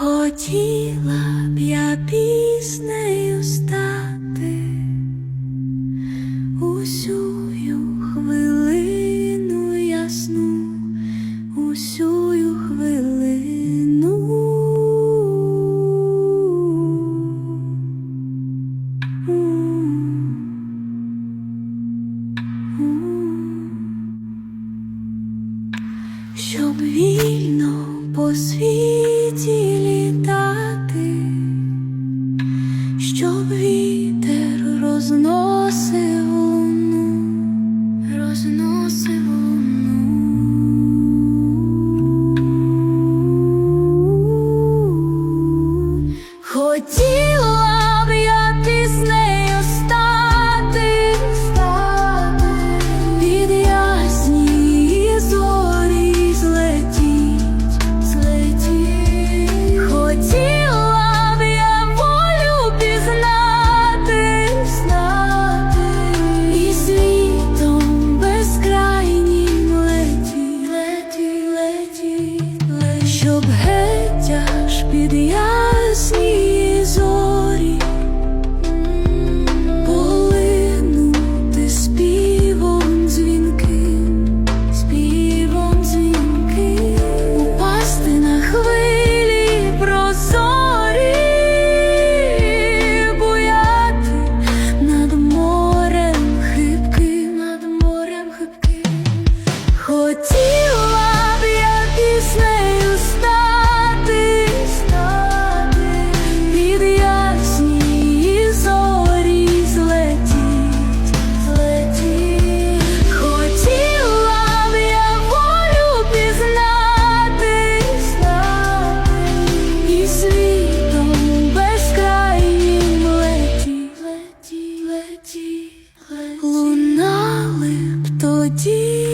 Хотіла б я піснею стати усю хвилину ясну, усю хвилину. Щоб вільно по світі вітер розносив луну, розносив луну. Хотіла ясні зорі полинути співом дзвінки, упасти на хвилі прозорі, буяти над морем хибки, над морем хибки. Хотів лунали б тоді.